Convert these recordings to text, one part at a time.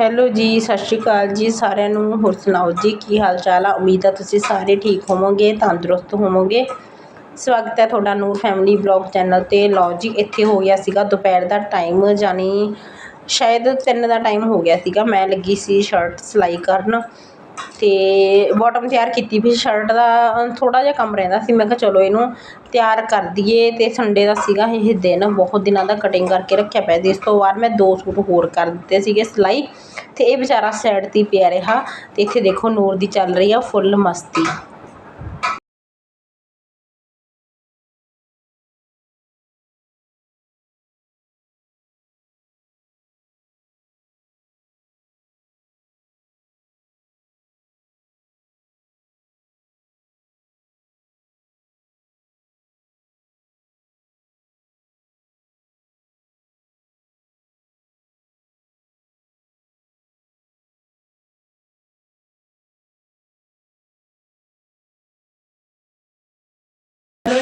Hello ਜੀ, ਸਤਿ ਸ਼੍ਰੀ ਅਕਾਲ ਜੀ ਸਾਰਿਆਂ ਨੂੰ। ਹੋਰ ਸੁਣਾਓ ਜੀ, ਕੀ ਹਾਲ ਚਾਲ ਆ? ਉਮੀਦ ਆ ਤੁਸੀਂ ਸਾਰੇ ਠੀਕ ਹੋਵੋਗੇ, ਤੰਦਰੁਸਤ ਹੋਵੋਗੇ। ਸਵਾਗਤ ਹੈ ਤੁਹਾਡਾ ਨੂਰ ਫੈਮਿਲੀ ਬਲੌਗ ਚੈਨਲ ਤੇ। ਲਓ ਜੀ, ਇੱਥੇ ਹੋ ਗਿਆ ਸੀਗਾ ਦੁਪਹਿਰ ਦਾ ਟਾਈਮ ਜਾਨੀ ਸ਼ਾਇਦ 3 ਦਾ ਟਾਈਮ ਹੋ ਗਿਆ ਸੀਗਾ। ਮੈਂ ਲੱਗੀ ਸੀ ਸ਼ਰਟ ਸਿਲਾਈ ਕਰਨ। ਅਤੇ ਬੋਟਮ ਤਿਆਰ ਕੀਤੀ ਵੀ ਸ਼ਰਟ ਦਾ, ਥੋੜ੍ਹਾ ਜਿਹਾ ਕੰਮ ਰਹਿੰਦਾ ਸੀ, ਮੈਂ ਕਿਹਾ ਚਲੋ ਇਹਨੂੰ ਤਿਆਰ ਕਰ ਦਈਏ ਤੇ ਸੰਡੇ ਦਾ ਸੀਗਾ ਇਹ ਦਿਨ, ਬਹੁਤ ਦਿਨਾਂ ਦਾ ਕਟਿੰਗ ਕਰਕੇ ਰੱਖਿਆ ਪਿਆ ਸੀ, ਇਸ ਤੋਂ ਬਾਅਦ ਮੈਂ ਦੋ ਸੂਟ ਹੋਰ ਕਰ ਦਿੱਤੇ ਸੀਗੇ ਸਿਲਾਈ ਅਤੇ ਇਹ ਵਿਚਾਰਾ ਸਾਈਡ ਤੇ ਪਿਆ ਰਿਹਾ ਅਤੇ ਇੱਥੇ ਦੇਖੋ ਨੂਰ ਦੀ ਚੱਲ ਰਹੀ ਆ ਫੁੱਲ ਮਸਤੀ।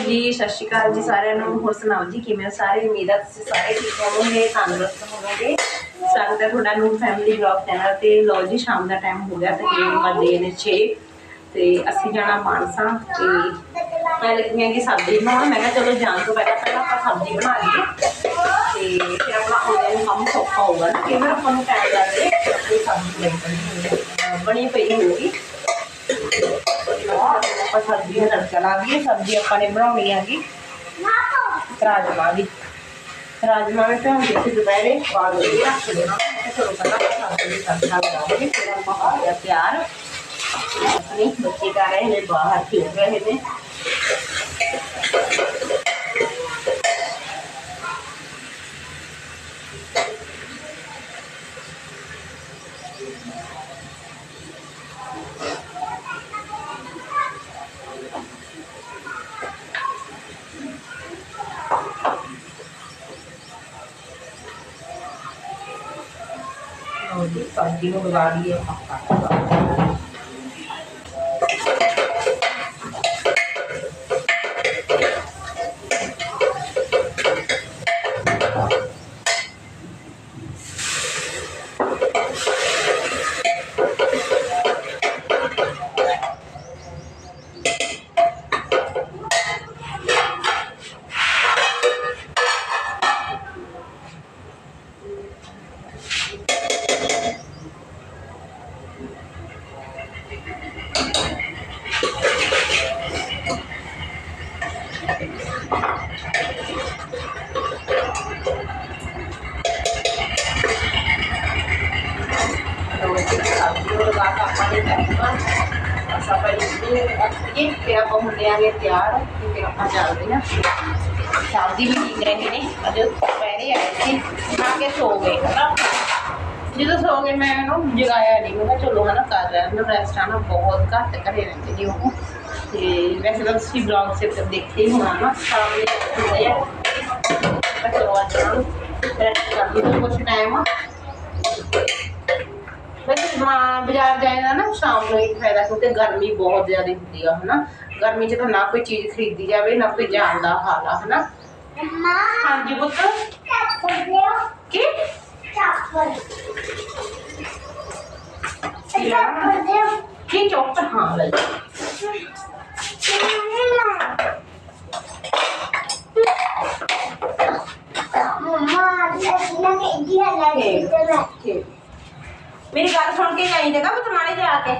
ਜੀ, ਸਤਿ ਸ਼੍ਰੀ ਅਕਾਲ ਜੀ ਸਾਰਿਆਂ ਨੂੰ। ਹੋਰ ਸੁਣਾਓ ਜੀ, ਕਿਵੇਂ ਸਾਰੇ? ਉਮੀਦ ਆ ਤੁਸੀਂ ਸਾਰੇ ਠੀਕ ਹੋਵੋਗੇ, ਤੰਦਰੁਸਤ ਹੋਵੋਗੇ। ਸਵਾਗਤ ਹੈ ਤੁਹਾਡਾ ਨੂਰ ਫੈਮਿਲੀ ਬਲੌਗ ਚੈਨਲ ਤੇ ਲੋ ਜੀ, ਸ਼ਾਮ ਦਾ ਟਾਈਮ ਹੋ ਗਿਆ, ਤਕਰੀਬਨ ਵੱਜੇ ਨੇ 6 ਤੇ ਅਸੀਂ ਜਾਣਾ ਮਾਨਸਾ, ਤੇ ਮੈਂ ਲੱਗੀ ਹਾਂ ਕਿ ਸਬਜ਼ੀ ਬਣਾਉਣ। ਮੈਂ ਕਿਹਾ ਚਲੋ ਜਾਣ ਤੋਂ ਪਹਿਲਾਂ ਪਹਿਲਾਂ ਆਪਾਂ ਸਬਜ਼ੀ ਬਣਾ ਲਈਏ। ਤੇ ਫਿਰ ਆਪਣਾ ਆਨਲਾਈਨ ਕੰਮ ਸੌਖਾ ਹੋਊਗਾ ਨਾ ਕਈ ਵਾਰ ਆਪਾਂ ਨੂੰ ਟਾਈਮ ਲੱਗਦੇ ਆਪਣੀ ਸਬਜ਼ੀ ਬਣੀ ਪਈ ਹੋਊਗੀ। ਆਪਾਂ ਸਬਜ਼ੀ ਦਾ ਤੜਕਾ ਲਾ ਦਈਏ, ਸਬਜ਼ੀ ਆਪਾਂ ਨੇ ਬਣਾਉਣੀ ਹੈਗੀ। ਰਾਜਮਾ ਦੀ ਰਾਜਮਾ ਵਿੱਚ ਭਿਉਂ ਕੇ ਦੁਪਹਿਰੇ ਬਾਅਦ ਵਿੱਚ ਰੱਖ ਦੇਣਾ। ਤੇ ਚਲੋ ਪਹਿਲਾਂ ਸਬਜ਼ੀ ਦੀ ਤੜਕਾ ਲਗਾਵਾਂਗੇ ਫਿਰ ਆਪਾਂ ਹੋ ਗਿਆ ਤਿਆਰ। ਆਪਣੀ ਬੱਚੇ ਕਰ ਰਹੇ ਨੇ, ਬਾਹਰ ਖੇਡ ਰਹੇ ਨੇ। ਉਹਦੀ ਸਬਜ਼ੀ ਨੂੰ ਲਗਾ ਦਈਏ ਆਪਾਂ ਫਿਰ ਆਪਾਂ ਚੱਲਦੇ ਹਾਂ ਸ਼ਾਦੀ ਵੀ ਠੀਕ ਰਹੇ ਨੇ। ਅਜੇ ਦੁਪਹਿਰੇ ਆਏ ਸੀ। ਨਾ ਕੇ ਸੋ ਗਏ, ਹਨਾ। ਜਦੋਂ ਸੋ ਗਏ, ਮੈਂ ਇਹਨੂੰ ਜਗਾਇਆ ਨਹੀਂ ਮੈਂ ਕਿਹਾ ਚਲੋ, ਹਨਾ, ਕਰ ਰਿਹਾ ਮੈਂ ਰੈਸਟ ਆਣਾ ਬਹੁਤ ਘੱਟ ਘਰੇ ਰਹਿੰਦੇ ਨੇ ਉਹ। ਤੇ ਵੈਸੇ ਤਾਂ ਤੁਸੀਂ ਬਲੌਗ ਸੇ ਤਾਂ ਦੇਖੇ ਹੀ ਹੋਣਾ ਨਾ ਸ਼ਾਮ ਦੇ ਹੁੰਦੇ ਆ। ਮੈਂ ਚਲੋ, ਅੱਜ ਨੂੰ ਰੈਸਟ ਕਰ ਲਈ ਕੁਝ ਟਾਈਮ ਆ। ਵੈਸੇ ਮਾਂ ਬਾਜ਼ਾਰ ਜਾਏਗਾ ਨਾ ਸ਼ਾਮ ਨੂੰ ਇੱਕ ਫਾਇਦਾ ਕਿਉਂਕਿ ਗਰਮੀ ਬਹੁਤ ਜ਼ਿਆਦਾ ਹੁੰਦੀ ਆ ਹਨਾ? ਗਰਮੀ 'ਚ ਤਾਂ ਨਾ ਕੋਈ ਚੀਜ਼ ਖਰੀਦੀ ਜਾਵੇ ਨਾ ਕੋਈ ਜਾਣ ਦਾ ਹਾਲ ਆ ਹਨਾ? ਹਾਂਜੀ ਪੁੱਤ। ਕੀ? ਕੀ ਚੌਕ ਹਾਂ ਲੈ ਠੀਕ। ਮੇਰੀ ਗੱਲ ਸੁਣ ਕੇ ਜਾਈ ਜਗਾ ਪੁੱਤ ਮਾੜੇ ਜਾ ਕੇ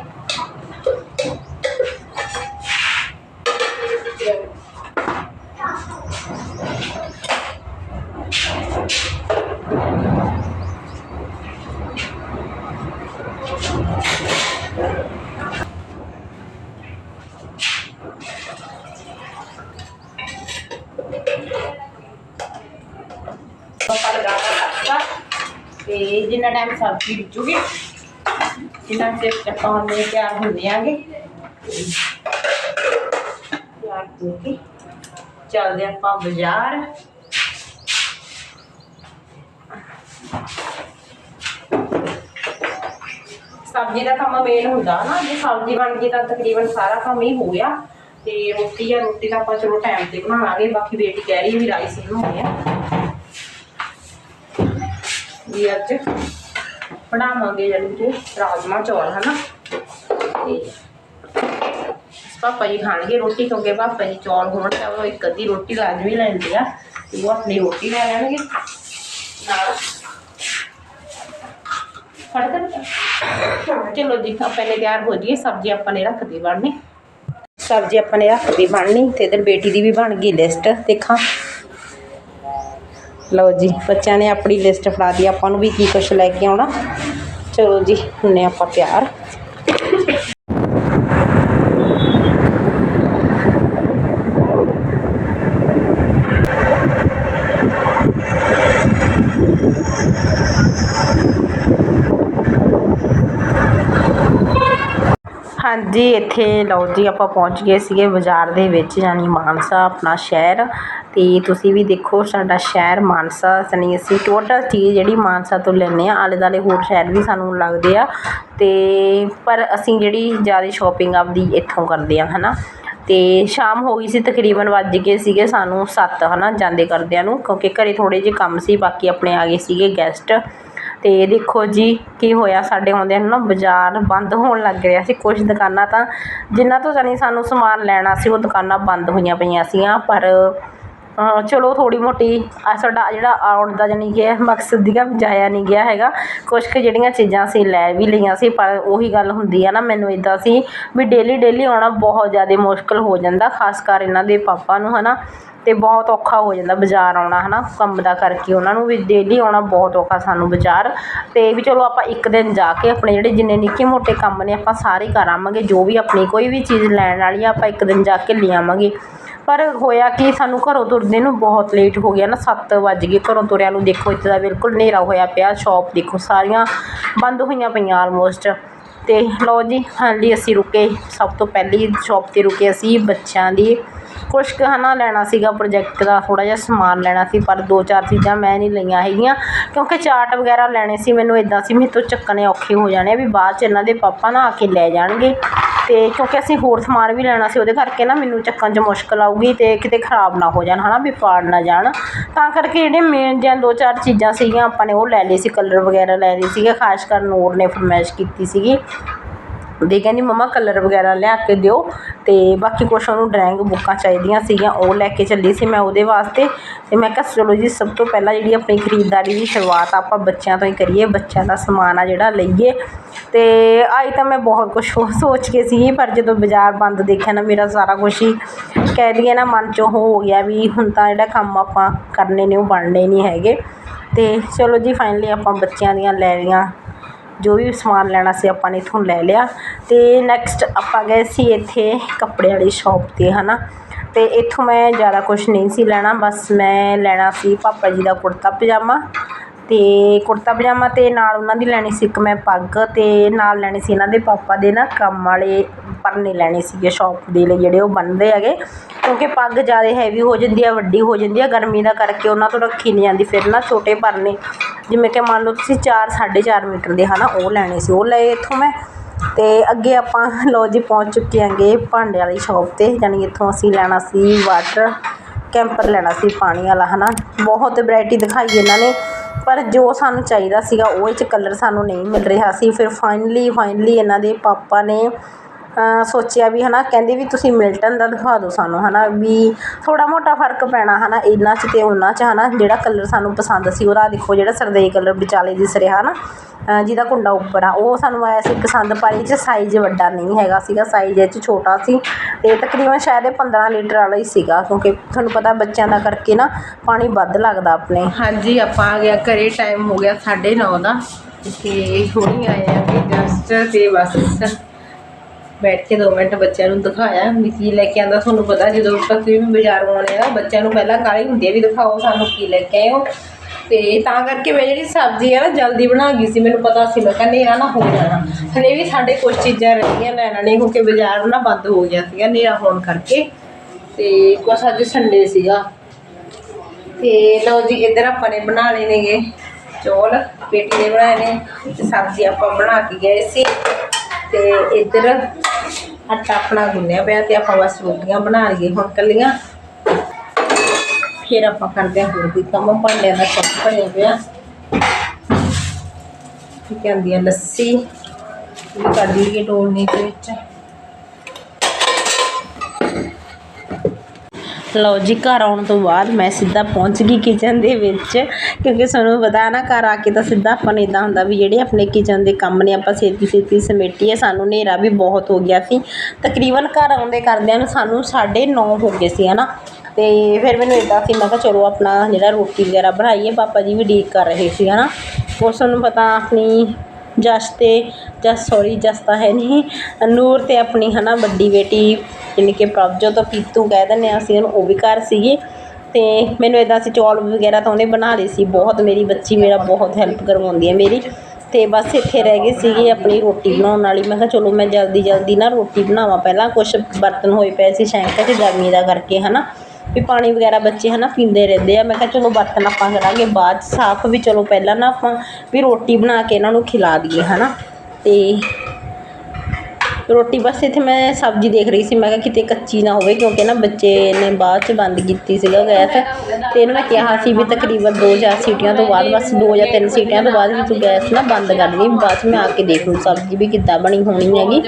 ਪਾਪਾ ਲਗਾ ਦਿੱਤਾ ਤੇ ਜਿੰਨਾ ਟਾਈਮ ਸਬਜ਼ੀ ਬੀਜੂਗੀ, ਜਿੰਨਾ ਚਿਰ ਚੱਪਾਂ ਹੁੰਦੇ ਤਿਆਰ ਹੁੰਦੇ ਆਂਗੇ ਤਿਆਰ ਹੋ ਕੇ ਚੱਲਦੇ ਆਪਾਂ ਬਾਜ਼ਾਰ। ਸਬਜ਼ੀ ਦਾ ਕੰਮ ਮੇਨ ਹੁੰਦਾ ਨਾ, ਜੇ ਸਬਜ਼ੀ ਬਣ ਗਈ ਤਾਂ ਤਕਰੀਬਨ ਸਾਰਾ ਕੰਮ ਹੀ ਹੋ ਗਿਆ। ਤੇ ਰੋਟੀ ਆ, ਰੋਟੀ ਤਾਂ ਆਪਾਂ ਚਲੋ ਟਾਈਮ ਤੇ ਬਣਾਵਾਂਗੇ ਬਾਕੀ ਬੇਟੀ ਕਹਿ ਰਹੀ ਹੈ ਵੀ ਰਾਈਸ ਬਣਾਉਣੇ ਆ। ਵੀ ਅੱਜ ਬਣਾਵਾਂਗੇ ਜਾਨੀ ਕਿ ਰਾਜਮਾ ਚੌਲ, ਹਨਾ? ਤੇ ਪਾਪਾ ਜੀ ਖਾਣਗੇ ਰੋਟੀ ਕਿਉਂਕਿ ਪਾਪਾ ਜੀ ਚੌਲ ਹੋਣ ਤਾਂ ਉਹ ਇੱਕ ਅੱਧੀ ਰੋਟੀ ਲਾਜ਼ਮੀ ਲੈਂਦੇ ਆ ਤੇ ਉਹ ਆਪਣੀ ਰੋਟੀ ਲੈ ਲੈਣਗੇ। ਨਾਲ ਫੜ ਚਲੋ ਜੀ, ਆਪਾਂ ਪਹਿਲੇ ਤਿਆਰ ਹੋ ਜਾਈਏ, ਸਬਜ਼ੀ ਆਪਾਂ ਨੇ ਰੱਖਦੀ ਬਣਨੀ। ਸਬਜ਼ੀ ਆਪਾਂ ਨੇ ਰੱਖਦੀ ਬਣਨੀ, ਤੇ ਇਧਰ ਬੇਟੀ ਦੀ ਵੀ ਬਣ ਗਈ ਲਿਸਟ ਦੇਖਾਂ। ਲਓ ਜੀ, ਬੱਚਿਆਂ ਨੇ ਆਪਣੀ ਲਿਸਟ ਫੜਾ ਦੀ ਆਪਾਂ ਨੂੰ ਵੀ ਕੀ ਕੁਛ ਲੈ ਕੇ ਆਉਣਾ। ਚਲੋ ਜੀ ਹੁੰਨੇ ਆਪਾਂ ਤਿਆਰ। ਹਾਂਜੀ, ਇੱਥੇ ਲਓ ਜੀ ਆਪਾਂ ਪਹੁੰਚ ਗਏ ਸੀਗੇ ਬਾਜ਼ਾਰ ਦੇ ਵਿੱਚ, ਯਾਨੀ ਮਾਨਸਾ ਆਪਣਾ ਸ਼ਹਿਰ। ਅਤੇ ਤੁਸੀਂ ਵੀ ਦੇਖੋ ਸਾਡਾ ਸ਼ਹਿਰ ਮਾਨਸਾ, ਯਾਨੀ ਅਸੀਂ ਟੋਟਲ ਚੀਜ਼ ਜਿਹੜੀ ਮਾਨਸਾ ਤੋਂ ਲੈਂਦੇ ਹਾਂ ਆਲੇ ਦੁਆਲੇ ਹੋਰ ਸ਼ਹਿਰ ਵੀ ਸਾਨੂੰ ਲੱਗਦੇ ਆ। ਅਤੇ ਪਰ ਅਸੀਂ ਜਿਹੜੀ ਜ਼ਿਆਦਾ ਸ਼ੋਪਿੰਗ ਆਪਦੀ ਇੱਥੋਂ ਕਰਦੇ ਹਾਂ ਹੈ ਨਾ ਅਤੇ ਸ਼ਾਮ ਹੋ ਗਈ ਸੀ, ਤਕਰੀਬਨ ਵੱਜ ਗਏ ਸੀਗੇ ਸਾਨੂੰ ਸੱਤ ਹੈ ਨਾ ਜਾਂਦੇ ਕਰਦਿਆਂ ਨੂੰ, ਕਿਉਂਕਿ ਘਰੇ ਥੋੜ੍ਹੇ ਜਿਹੇ ਕੰਮ ਸੀ, ਬਾਕੀ ਆਪਣੇ ਆ ਗਏ ਸੀਗੇ ਗੈਸਟ ਅਤੇ ਦੇਖੋ ਜੀ, ਕੀ ਹੋਇਆ? ਸਾਡੇ ਆਉਂਦਿਆਂ ਨੂੰ ਨਾ ਬਾਜ਼ਾਰ ਬੰਦ ਹੋਣ ਲੱਗ ਰਿਹਾ ਸੀ। ਕੁਛ ਦੁਕਾਨਾਂ ਤਾਂ ਜਿਨ੍ਹਾਂ ਤੋਂ ਜਾਣੀ ਸਾਨੂੰ ਸਮਾਨ ਲੈਣਾ ਸੀ, ਉਹ ਦੁਕਾਨਾਂ ਬੰਦ ਹੋਈਆਂ ਪਈਆਂ ਸੀਗੀਆਂ। ਪਰ ਚਲੋ ਥੋੜ੍ਹੀ ਮੋਟੀ ਆ ਸਾਡਾ ਜਿਹੜਾ ਆਉਣ ਦਾ ਜਾਣੀ ਕਿ ਮਕਸਦ ਦੀਗਾ ਜਾਇਆ ਨਹੀਂ ਗਿਆ ਹੈਗਾ। ਕੁਛ ਕੁ ਜਿਹੜੀਆਂ ਚੀਜ਼ਾਂ ਅਸੀਂ ਲੈ ਵੀ ਲਈਆਂ ਸੀ, ਪਰ ਉਹੀ ਗੱਲ ਹੁੰਦੀ ਆ ਨਾ, ਮੈਨੂੰ ਇੱਦਾਂ ਸੀ ਵੀ ਡੇਲੀ ਡੇਲੀ ਆਉਣਾ ਬਹੁਤ ਜ਼ਿਆਦਾ ਮੁਸ਼ਕਲ ਹੋ ਜਾਂਦਾ, ਖਾਸ ਕਰ ਇਹਨਾਂ ਦੇ ਪਾਪਾ ਨੂੰ ਹੈ ਨਾ ਅਤੇ ਬਹੁਤ ਔਖਾ ਹੋ ਜਾਂਦਾ ਬਾਜ਼ਾਰ ਆਉਣਾ ਹੈ ਨਾ ਕੰਮ ਦਾ ਕਰਕੇ ਉਹਨਾਂ ਨੂੰ ਵੀ ਡੇਲੀ ਆਉਣਾ ਬਹੁਤ ਔਖਾ ਸਾਨੂੰ ਬਾਜ਼ਾਰ। ਅਤੇ ਵੀ ਚਲੋ ਆਪਾਂ ਇੱਕ ਦਿਨ ਜਾ ਕੇ ਆਪਣੇ ਜਿਹੜੇ ਜਿੰਨੇ ਨਿੱਕੇ ਮੋਟੇ ਕੰਮ ਨੇ, ਆਪਾਂ ਸਾਰੇ ਕਰ ਆਵਾਂਗੇ, ਜੋ ਵੀ ਆਪਣੀ ਕੋਈ ਵੀ ਚੀਜ਼ ਲੈਣ ਵਾਲੀ ਆ, ਆਪਾਂ ਇੱਕ ਦਿਨ ਜਾ ਕੇ ਲੈ ਆਵਾਂਗੇ। ਪਰ ਹੋਇਆ ਕਿ, ਸਾਨੂੰ ਘਰੋਂ ਤੁਰਦੇ ਨੂੰ ਬਹੁਤ ਲੇਟ ਹੋ ਗਿਆ ਨਾ, ਸੱਤ ਵੱਜ ਗਏ ਘਰੋਂ ਤੁਰਿਆਂ ਨੂੰ। ਦੇਖੋ, ਇੱਥੇ ਦਾ ਬਿਲਕੁਲ ਹਨੇਰਾ ਹੋਇਆ ਪਿਆ ਸ਼ੋਪ ਦੇਖੋ, ਸਾਰੀਆਂ ਬੰਦ ਹੋਈਆਂ ਪਈਆਂ ਆਲਮੋਸਟ ਅਤੇ ਲਓ ਜੀ, ਹਾਂਜੀ, ਅਸੀਂ ਰੁਕੇ। ਸਭ ਤੋਂ ਪਹਿਲੀ ਸ਼ੋਪ ਤੇ ਰੁਕੇ ਅਸੀਂ, ਬੱਚਿਆਂ ਦੀ। ਕੁਛ ਕੁ ਹੈ ਨਾ ਲੈਣਾ ਸੀਗਾ ਪ੍ਰੋਜੈਕਟ ਦਾ, ਥੋੜ੍ਹਾ ਜਿਹਾ ਸਮਾਨ ਲੈਣਾ ਸੀ, ਪਰ ਦੋ ਚਾਰ ਚੀਜ਼ਾਂ ਮੈਂ ਨਹੀਂ ਲਈਆਂ ਹੈਗੀਆਂ। ਕਿਉਂਕਿ ਚਾਰਟ ਵਗੈਰਾ ਲੈਣੇ ਸੀ, ਮੈਨੂੰ ਇੱਦਾਂ ਸੀ ਮੇਰੇ ਤੋਂ ਚੱਕਣੇ ਔਖੇ ਹੋ ਜਾਣੇ ਆ ਵੀ ਬਾਅਦ ਚ ਇਹਨਾਂ ਦੇ ਪਾਪਾ ਨਾ ਆ ਕੇ ਲੈ ਜਾਣਗੇ। ਅਤੇ ਕਿਉਂਕਿ ਅਸੀਂ ਹੋਰ ਸਮਾਨ ਵੀ ਲੈਣਾ ਸੀ, ਉਹਦੇ ਕਰਕੇ ਨਾ ਮੈਨੂੰ ਚੱਕਣ 'ਚ ਮੁਸ਼ਕਿਲ ਆਊਗੀ ਅਤੇ ਕਿਤੇ ਖਰਾਬ ਨਾ ਹੋ ਜਾਣ ਹੈ ਨਾ ਵੀ ਪਾੜ ਨਾ ਜਾਣ। ਤਾਂ ਕਰਕੇ ਜਿਹੜੇ ਮੇਨ ਜਾਂ ਦੋ ਚਾਰ ਚੀਜ਼ਾਂ ਸੀਗੀਆਂ, ਆਪਾਂ ਨੇ ਉਹ ਲੈ ਲਈ ਸੀ, ਕਲਰ ਵਗੈਰਾ ਲੈ ਲਈ ਸੀਗੇ, ਖਾਸ ਕਰ ਨੂਰ ਨੇ ਫਰਮਾਇਸ਼ ਕੀਤੀ ਸੀਗੀ। ਦੇ ਕਹਿੰਦੀ, ਮੰਮਾ ਕਲਰ ਵਗੈਰਾ ਲਿਆ ਕੇ ਦਿਓ ਤੇ ਬਾਕੀ ਕੁਛ ਉਹਨੂੰ ਡਰਾਇੰਗ ਬੁੱਕਾਂ ਚਾਹੀਦੀਆਂ ਸੀਗੀਆਂ, ਉਹ ਲੈ ਕੇ ਚੱਲੀ ਸੀ ਮੈਂ ਉਹਦੇ ਵਾਸਤੇ ਤੇ ਮੈਂ ਕਿਹਾ, ਚਲੋ ਜੀ, ਸਭ ਤੋਂ ਪਹਿਲਾਂ ਜਿਹੜੀ ਆਪਣੀ ਖਰੀਦਦਾਰੀ ਦੀ ਸ਼ੁਰੂਆਤ ਆਪਾਂ ਬੱਚਿਆਂ ਤੋਂ ਹੀ ਕਰੀਏ, ਬੱਚਿਆਂ ਦਾ ਸਮਾਨ ਆ ਜਿਹੜਾ ਲਈਏ। ਤੇ ਆਈ ਤਾਂ ਮੈਂ ਬਹੁਤ ਕੁਝ ਸੋਚ ਕੇ ਸੀ ਪਰ ਜਦੋਂ ਬਾਜ਼ਾਰ ਬੰਦ ਦੇਖਿਆ ਨਾ, ਮੇਰਾ ਸਾਰਾ ਕੁਝ ਹੀ ਕਹਿ ਦਈਏ ਨਾ, ਮਨ ਚੋਂ ਹੋ ਗਿਆ ਵੀ ਹੁਣ ਤਾਂ ਜਿਹੜਾ ਕੰਮ ਆਪਾਂ ਕਰਨੇ ਨੇ, ਉਹ ਬਣਨੇ ਨਹੀਂ ਹੈਗੇ। ਤੇ ਚਲੋ ਜੀ ਫਾਈਨਲੀ ਆਪਾਂ ਬੱਚਿਆਂ ਦੀਆਂ ਲੈ ਲਈਆਂ। ਜੋ ਵੀ ਸਮਾਨ ਲੈਣਾ ਸੀ ਆਪਾਂ ਨੇ ਇੱਥੋਂ ਲੈ ਲਿਆ। ਅਤੇ ਨੈਕਸਟ ਆਪਾਂ ਗਏ ਸੀ ਇੱਥੇ ਕੱਪੜੇ ਵਾਲੀ ਸ਼ੋਪ 'ਤੇ ਹੈ ਨਾ ਅਤੇ ਇੱਥੋਂ ਮੈਂ ਜ਼ਿਆਦਾ ਕੁਛ ਨਹੀਂ ਸੀ ਲੈਣਾ, ਬਸ ਮੈਂ ਲੈਣਾ ਸੀ ਪਾਪਾ ਜੀ ਦਾ ਕੁੜਤਾ ਪਜਾਮਾ। ਅਤੇ ਕੁੜਤਾ ਪਜਾਮਾ ਅਤੇ ਨਾਲ ਉਹਨਾਂ ਦੀ ਲੈਣੀ ਸੀ ਇੱਕ ਮੈਂ ਪੱਗ ਅਤੇ ਨਾਲ ਲੈਣੇ ਸੀ ਇਹਨਾਂ ਦੇ ਪਾਪਾ ਦੇ ਨਾ ਕੰਮ ਵਾਲੇ ਪਰਨੇ ਲੈਣੇ ਸੀਗੇ ਸ਼ੋਪ ਦੇ ਲਈ ਜਿਹੜੇ ਉਹ ਬੰਨਦੇ ਹੈਗੇ। ਕਿਉਂਕਿ ਪੱਗ ਜ਼ਿਆਦਾ ਹੈਵੀ ਹੋ ਜਾਂਦੀ ਆ, ਵੱਡੀ ਹੋ ਜਾਂਦੀ ਆ, ਗਰਮੀ ਦਾ ਕਰਕੇ ਉਹਨਾਂ ਤੋਂ ਰੱਖੀ ਨਹੀਂ ਜਾਂਦੀ, ਫਿਰ ਨਾ ਛੋਟੇ ਪਰਨੇ ਜਿਵੇਂ ਕਿ ਮੰਨ ਲਓ ਤੁਸੀਂ 4 4.5 ਮੀਟਰ ਦੇ, ਹਨਾ, ਉਹ ਲੈਣੇ ਸੀ, ਉਹ ਲਏ ਇੱਥੋਂ ਮੈਂ। ਤੇ ਅੱਗੇ ਆਪਾਂ ਲੋ ਜੀ, ਪਹੁੰਚ ਚੁੱਕੇ ਆਂਗੇ ਭਾਂਡੇ ਵਾਲੀ ਸ਼ਾਪ ਤੇ ਯਾਨੀ ਇੱਥੋਂ ਅਸੀਂ ਲੈਣਾ ਸੀ ਵਾਟਰ ਕੈਂਪਰ ਲੈਣਾ ਸੀ ਪਾਣੀ ਵਾਲਾ, ਹਨਾ। ਬਹੁਤ ਵੈਰਾਈਟੀ ਦਿਖਾਈ ਇਹਨਾਂ ਨੇ, ਪਰ ਜੋ ਸਾਨੂੰ ਚਾਹੀਦਾ ਸੀਗਾ, ਉਹ ਇਹ ਚ ਕਲਰ ਸਾਨੂੰ ਨਹੀਂ ਮਿਲ ਰਿਹਾ ਸੀ। ਫਿਰ ਫਾਈਨਲੀ ਫਾਈਨਲੀ ਇਹਨਾਂ ਦੇ ਪਾਪਾ ਨੇ ਸੋਚਿਆ ਵੀ ਹੈ ਨਾ ਕਹਿੰਦੇ ਵੀ ਤੁਸੀਂ ਮਿਲਟਨ ਦਾ ਦਿਖਾ ਦਿਓ ਸਾਨੂੰ ਹੈ ਨਾ ਵੀ ਥੋੜ੍ਹਾ ਮੋਟਾ ਫ਼ਰਕ ਪੈਣਾ ਹੈ ਨਾ ਇਹਨਾਂ 'ਚ ਅਤੇ ਉਹਨਾਂ 'ਚ ਹੈ ਨਾ ਜਿਹੜਾ ਕਲਰ ਸਾਨੂੰ ਪਸੰਦ ਸੀ ਉਹਦਾ ਦੇਖੋ ਜਿਹੜਾ ਸਰਦੇਈ ਕਲਰ ਵਿਚਾਲੇ ਦਿਸ ਰਿਹਾ ਹਨਾ ਅ, ਜਿਹਦਾ ਕੁੰਡਾ ਉੱਪਰ ਆ ਉਹ ਸਾਨੂੰ ਆਇਆ ਸੀ ਪਸੰਦ ਪਰ ਇਹ 'ਚ ਸਾਈਜ਼ ਵੱਡਾ ਨਹੀਂ ਹੈਗਾ ਸੀਗਾ ਸਾਈਜ਼ ਇਹ 'ਚ ਛੋਟਾ ਸੀ ਅਤੇ ਤਕਰੀਬਨ ਸ਼ਾਇਦ ਇਹ 15 ਲੀਟਰ ਵਾਲਾ ਹੀ ਸੀਗਾ ਕਿਉਂਕਿ ਤੁਹਾਨੂੰ ਪਤਾ ਬੱਚਿਆਂ ਦਾ ਕਰਕੇ ਨਾ ਪਾਣੀ ਵੱਧ ਲੱਗਦਾ ਆਪਣੇ। ਹਾਂਜੀ ਆਪਾਂ ਆ ਗਿਆ ਘਰੇ ਟਾਈਮ ਹੋ ਗਿਆ 9:30 ਦਾ ਤੇ ਹੁਣੀ ਆਏ ਆ ਕਿ ਜਸਟ ਤੇ ਬਸ। ਬੈਠ ਕੇ 2 ਮਿੰਟ ਬੱਚਿਆਂ ਨੂੰ ਦਿਖਾਇਆ, ਵੀ ਕੀ ਲੈ ਕੇ ਆਂਦਾ ਤੁਹਾਨੂੰ ਪਤਾ ਜਦੋਂ ਆਪਾਂ ਕੋਈ ਵੀ ਬਾਜ਼ਾਰੋਂ ਆਉਂਦੇ ਆ, ਬੱਚਿਆਂ ਨੂੰ ਪਹਿਲਾਂ ਕਾਹਲੀ ਹੁੰਦੀ ਆ ਵੀ ਦਿਖਾਓ ਸਾਨੂੰ ਕੀ ਲੈ ਕੇ ਆਏ ਹੋ। ਤੇ ਤਾਂ ਕਰਕੇ ਮੈਂ ਜਿਹੜੀ ਸਬਜ਼ੀ ਆ ਨਾ ਜਲਦੀ ਬਣਾ ਗਈ ਸੀ, ਮੈਨੂੰ ਪਤਾ ਸੀ, ਮੈਂ ਕਿਹਾ ਹਨੇਰਾ ਨਾ ਹੋ ਜਾਣਾ। ਹਲੇ ਵੀ ਸਾਡੇ ਕੁਝ ਚੀਜ਼ਾਂ ਰਹਿੰਦੀਆਂ ਲੈਣਾ ਨਹੀਂ ਕਿਉਂਕਿ ਬਾਜ਼ਾਰ ਨਾ ਬੰਦ ਹੋ ਗਿਆ ਸੀਗਾ, ਹਨੇਰਾ ਹੋਣ ਕਰਕੇ। ਤੇ ਕੁਛ ਅੱਜ ਸੰਡੇ ਸੀਗਾ। ਤੇ ਲਓ ਜੀ, ਇੱਧਰ ਆਪਾਂ ਨੇ ਬਣਾ ਲਏ ਨੇਗੇ ਚੌਲ, ਪੇਟੀ ਦੇ ਬਣਾਏ ਨੇ, ਤੇ ਸਬਜ਼ੀ ਆਪਾਂ ਬਣਾ ਕੇ ਗਏ ਸੀ। ਤੇ ਇੱਧਰ ਆਟਾ ਆਪਣਾ ਗੁੰਨਿਆ ਪਿਆ ਤੇ ਆਪਾਂ ਬਸ ਰੋਟੀਆਂ ਬਣਾ ਲਈਏ ਹੁਣ ਕੱਲੀਆਂ ਫਿਰ ਆਪਾਂ ਕਰਦੇ ਹਾਂ ਹੋਰ ਕੋਈ ਕੰਮ। ਭਾਂਡਿਆਂ ਦਾ ਕੰਮ ਭਰਿਆ ਪਿਆ। ਠੀਕ ਹੈ ਆਂਦੀ ਲੱਸੀ। ਇਹ ਕੱਢ ਲਈਏ ਟੋਲਨੇ ਦੇ ਵਿੱਚ। ਲਓ ਜੀ, ਘਰ ਆਉਣ ਤੋਂ ਬਾਅਦ ਮੈਂ ਸਿੱਧਾ ਪਹੁੰਚ ਗਈ ਕਿਚਨ ਦੇ ਵਿੱਚ, ਕਿਉਂਕਿ ਸਾਨੂੰ ਪਤਾ ਨਾ, ਘਰ ਆ ਕੇ ਤਾਂ ਸਿੱਧਾ ਆਪਾਂ ਨੂੰ ਇਦਾਂ ਹੁੰਦਾ ਵੀ ਜਿਹੜੇ ਆਪਣੇ ਕਿਚਨ ਦੇ ਕੰਮ ਨੇ, ਆਪਾਂ ਛੇਤੀ ਛੇਤੀ ਸਮੇਟੀਏ, ਸਾਨੂੰ ਹਨੇਰਾ ਵੀ ਬਹੁਤ ਹੋ ਗਿਆ ਸੀ। ਤਕਰੀਬਨ ਘਰ ਆਉਂਦੇ ਕਰਦਿਆਂ ਨੂੰ ਸਾਨੂੰ 9:30 ਹੋ ਗਏ ਸੀ, ਹਨਾ। ਤੇ ਫਿਰ ਮੈਨੂੰ ਇਦਾਂ ਸੀ, ਮੈਂ ਕਿਹਾ ਚਲੋ ਆਪਣਾ ਜਿਹੜਾ ਰੋਟੀ ਵਗੈਰਾ ਬਣਾਈਏ, ਪਾਪਾ ਜੀ ਵੀ ਡੀਕ ਕਰ ਰਹੇ ਸੀ, ਹਨਾ। ਉਹ ਸਾਨੂੰ ਪਤਾ ਆਪਣੀ ਜਸ ਤੇ, ਜਸ ਸੋਰੀ ਜਸ ਤਾਂ ਹੈ ਨਹੀਂ। ਨੂਰ ਅਤੇ ਆਪਣੀ ਹੈ ਨਾ ਵੱਡੀ ਬੇਟੀ, ਯਾਨੀ ਕਿ ਪ੍ਰਭਜੋਤ ਪੀਤੂ ਕਹਿ ਦਿੰਦੇ ਹਾਂ ਅਸੀਂ ਉਹਨੂੰ, ਉਹ ਵੀ ਘਰ ਸੀਗੀ। ਅਤੇ ਮੈਨੂੰ ਇੱਦਾਂ ਸੀ, ਚੌਲ ਵਗੈਰਾ ਤਾਂ ਉਹਨੇ ਬਣਾ ਲਏ ਸੀ। ਬਹੁਤ ਮੇਰੀ ਬੱਚੀ ਮੇਰਾ ਬਹੁਤ ਹੈਲਪ ਕਰਵਾਉਂਦੀ ਹੈ ਮੇਰੀ। ਅਤੇ ਬਸ ਇੱਥੇ ਰਹਿ ਗਏ ਸੀਗੇ ਆਪਣੀ ਰੋਟੀ ਬਣਾਉਣ ਵਾਲੀ। ਮੈਂ ਕਿਹਾ ਚਲੋ ਮੈਂ ਜਲਦੀ ਜਲਦੀ ਨਾ ਰੋਟੀ ਬਣਾਵਾਂ। ਪਹਿਲਾਂ ਕੁਛ ਬਰਤਨ ਹੋਏ ਪਏ ਸੀ, ਸ਼ੈਂਕ 'ਚ ਗਰਮੀ ਦਾ ਕਰਕੇ ਹੈ ਨਾ ਵੀ ਪਾਣੀ ਵਗੈਰਾ ਬੱਚੇ ਹੈ ਨਾ ਪੀਂਦੇ ਰਹਿੰਦੇ ਆ। ਮੈਂ ਕਿਹਾ ਚਲੋ ਬਰਤਨ ਆਪਾਂ ਕਰਾਂਗੇ ਬਾਅਦ 'ਚ। ਸਾਫ਼ ਵੀ ਚਲੋ ਪਹਿਲਾਂ ਨਾ ਆਪਾਂ ਵੀ ਰੋਟੀ ਬਣਾ ਕੇ ਇਹਨਾਂ ਨੂੰ ਖਿਲਾ ਦਈਏ ਨਾ ਅਤੇ ਰੋਟੀ ਬਸ ਇੱਥੇ ਮੈਂ ਸਬਜ਼ੀ ਦੇਖ ਰਹੀ ਸੀ, ਮੈਂ ਕਿਹਾ ਕਿਤੇ ਕੱਚੀ ਨਾ ਹੋਵੇ, ਕਿਉਂਕਿ ਨਾ ਬੱਚੇ ਨੇ ਬਾਅਦ ਚ ਬੰਦ ਕੀਤੀ ਸੀਗਾ ਗੈਸ ਅਤੇ ਇਹਨੂੰ ਮੈਂ ਕਿਹਾ ਸੀ ਵੀ ਤਕਰੀਬਨ 2-4 ਸੀਟੀਆਂ ਤੋਂ ਬਾਅਦ, ਬਸ ਦੋ ਜਾਂ ਤਿੰਨ ਸੀਟੀਆਂ ਤੋਂ ਬਾਅਦ ਵੀ ਤੂੰ ਗੈਸ ਨਾ ਬੰਦ ਕਰ ਦੇਣੀ, ਬਾਅਦ ਚ ਮੈਂ ਆ ਕੇ ਦੇਖ ਲੂੰ ਸਬਜ਼ੀ ਵੀ ਕਿੱਦਾਂ ਬਣੀ ਹੋਣੀ ਹੈਗੀ।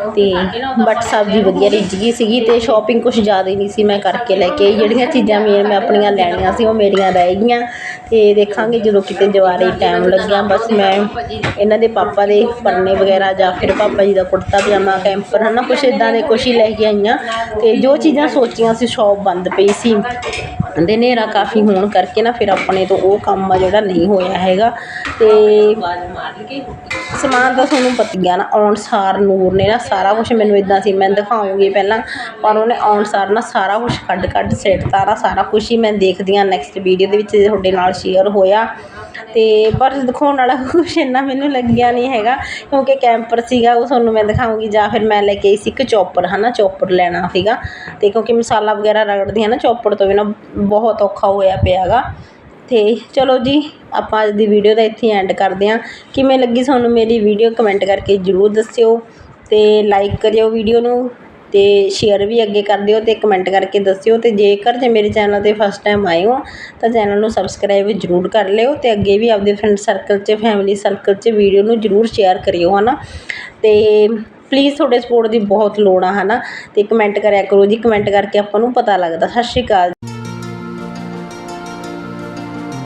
ਅਤੇ ਬਟ ਸਬਜ਼ੀ ਵਧੀਆ ਰਿੱਝ ਗਈ ਸੀਗੀ ਅਤੇ ਸ਼ਾਪਿੰਗ ਕੁਝ ਜ਼ਿਆਦਾ ਹੀ ਨਹੀਂ ਸੀ, ਮੈਂ ਕਰਕੇ ਲੈ ਕੇ ਜਿਹੜੀਆਂ ਚੀਜ਼ਾਂ ਮੇਨ ਮੈਂ ਆਪਣੀਆਂ ਲੈਣੀਆਂ ਸੀ ਉਹ ਮੇਰੀਆਂ ਰਹਿ ਗਈਆਂ। ਅਤੇ ਦੇਖਾਂਗੇ ਜਦੋਂ ਕਿਤੇ ਜਵਾਰੇ ਟਾਈਮ ਲੱਗਿਆ, ਬਸ ਮੈਂ ਇਹਨਾਂ ਦੇ ਪਾਪਾ ਦੇ ਪਰਨੇ ਵਗੈਰਾ ਜਾਂ ਫਿਰ ਪਾਪਾ ਜੀ ਦਾ ਕੁੜਤਾ ਪਜਾਮਾ ਕੈਂਪਰ ਹਨਾ, ਕੁਛ ਇਦਾਂ ਦੇ ਕੁਛ ਹੀ ਲੈ ਕੇ ਆਈਆਂ। ਤੇ ਜੋ ਚੀਜ਼ਾਂ ਸੋਚੀਆਂ ਸੀ ਸ਼ੌਪ ਬੰਦ ਪਈ ਸੀ। ਤੇ ਹਨੇਰਾ ਕਾਫੀ ਹੋਣ ਕਰਕੇ ਨਾ, ਫਿਰ ਆਪਣੇ ਤੋਂ ਉਹ ਕੰਮ ਆ ਜਿਹੜਾ ਨਹੀਂ ਹੋਇਆ ਹੈਗਾ। ਤੇ ਸਮਾਨ ਤਾਂ ਤੁਹਾਨੂੰ ਪਤੀਆ ਨਾ, ਆਉਣ ਸਾਰ ਨੂਰ ਨੇ ਨਾ ਸਾਰਾ ਕੁਝ ਮੈਨੂੰ ਇਦਾਂ ਸੀ, ਮੈਂ ਦਿਖਾਉਂਗੀ ਪਹਿਲਾਂ, ਪਰ ਉਹਨੇ ਆਉਣ ਸਾਰ ਨਾ ਸਾਰਾ ਕੁਝ ਕੱਢ ਕੱਢ ਸਿੱਟਤਾ ਨਾ ਸਾਰਾ ਕੁਝ ਹੀ ਮੈਂ ਦੇਖਦੀ ਹਾਂ ਨੈਕਸਟ ਵੀਡੀਓ ਦੇ ਵਿੱਚ ਤੁਹਾਡੇ ਨਾਲ ਸ਼ੇਅਰ ਹੋਇਆ। ਤੇ ਪਰ ਦਿਖਾਉਣ ਵਾਲਾ ਕੁਛ ਇੰਨਾ ਮੈਨੂੰ ਲੱਗਿਆ ਨਹੀਂ ਹੈਗਾ, ਕਿਉਂਕਿ ਕੈਂਪਰ ਸੀਗਾ, ਉਹ ਤੁਹਾਨੂੰ ਮੈਂ ਦਿਖਾਉਂਗੀ, ਜਾਂ ਫਿਰ ਮੈਂ ਲੈ ਕੇ ਆਈ ਸੀ ਇੱਕ ਚੌਪਰ ਹਨਾ ਚੌਪਰ ਲੈਣਾ ਸੀਗਾ। ਤੇ ਕਿਉਂਕਿ ਮਸਾਲਾ ਵਗੈਰਾ ਰਗੜਦੀ ਹਾਂ ਨਾ ਚੌਪੜ ਤੋਂ ਬਿਨਾਂ ਬਹੁਤ ਔਖਾ ਹੋਇਆ ਪਿਆਗਾ ਤੇ ਚਲੋ ਜੀ, ਆਪਾਂ ਅੱਜ ਦੀ ਵੀਡੀਓ ਦਾ ਇੱਥੇ ਐਂਡ ਕਰਦੇ ਹਾਂ। ਕਿਵੇਂ ਲੱਗੀ ਤੁਹਾਨੂੰ ਮੇਰੀ ਵੀਡੀਓ ਕਮੈਂਟ ਕਰਕੇ ਜ਼ਰੂਰ ਦੱਸਿਓ ਤੇ ਲਾਈਕ ਕਰਿਓ ਵੀਡੀਓ ਨੂੰ ਤੇ ਸ਼ੇਅਰ ਵੀ ਅੱਗੇ ਕਰ ਦਿਓ ਤੇ ਕਮੈਂਟ ਕਰਕੇ ਦੱਸਿਓ ਤੇ ਜੇਕਰ ਜੇ ਮੇਰੇ ਚੈਨਲ ਤੇ ਫਸਟ ਟਾਈਮ ਆਏ ਹੋ, ਤਾਂ ਚੈਨਲ ਨੂੰ ਸਬਸਕ੍ਰਾਈਬ ਜ਼ਰੂਰ ਕਰ ਲਿਓ ਤੇ ਅੱਗੇ ਵੀ ਆਪਦੇ ਫਰੈਂਡ ਸਰਕਲ 'ਚ ਫੈਮਿਲੀ ਸਰਕਲ 'ਚ ਵੀਡੀਓ ਨੂੰ ਜ਼ਰੂਰ ਸ਼ੇਅਰ ਕਰਿਓ, ਹਨਾ? ਤੇ ਪਲੀਜ਼ ਤੁਹਾਡੇ ਸਪੋਰਟ ਦੀ ਬਹੁਤ ਲੋੜ ਆ, ਹਨਾ? ਤੇ ਕਮੈਂਟ ਕਰਿਆ ਕਰੋ ਜੀ ਕਮੈਂਟ ਕਰਕੇ ਆਪਾਂ ਨੂੰ ਪਤਾ ਲੱਗਦਾ। ਸਤਿ ਸ਼੍ਰੀ ਅਕਾਲ।